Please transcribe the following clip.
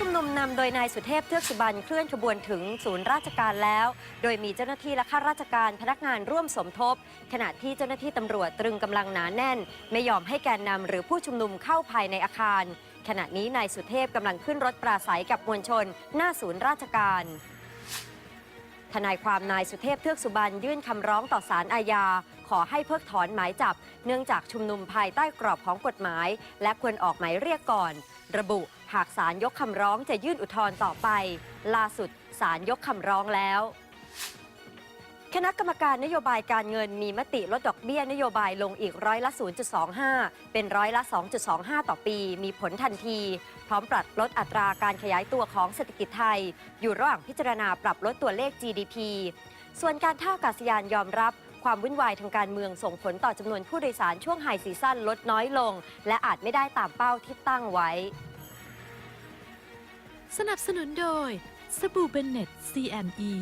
ชุมนุมนำโดยนายสุเทพเทือกสุบรรณเคลื่อนขบวนถึงศูนย์ราชการแล้ว โดยมีเจ้าหน้าที่และข้าราชการพนักงานร่วมสมทบ ขณะที่เจ้าหน้าที่ตำรวจตรึงกำลังหนาแน่น ไม่ยอมให้แกนนำหรือผู้ชุมนุมเข้าภายในอาคาร ขณะนี้นายสุเทพกำลังขึ้นรถปราศัยกับมวลชน หน้าศูนย์ราชการ ทนายความนายสุเทพเทือกสุบรรณยื่นคำร้องต่อศาลอาญา ขอให้เพิกถอนหมายจับ เนื่องจากชุมนุมภายใต้กรอบของกฎหมาย และควรออกหมายเรียกก่อน ระบุหากศาลยกคำร้องจะยื่นอุทธรณ์ต่อไป ล่าสุดศาลยกคำร้องแล้ว คณะกรรมการนโยบายการเงินมีมติลดดอกเบี้ยนโยบายลงอีกร้อยละ 0.25 เป็นร้อยละ 2.25 ต่อปี มีผลทันที พร้อมปรับลดอัตราการขยายตัวของเศรษฐกิจไทย อยู่ระหว่างพิจารณาปรับลดตัวเลข GDP ส่วนการท่าอากาศยานยอมรับความวุ่นวายทางการเมืองส่งผลต่อจำนวนผู้โดยสารช่วงไฮซีซั่นลดน้อยลง และอาจไม่ได้ตามเป้าที่ตั้งไว้ สนับสนุนโดยสบู่เบนเน็ต CME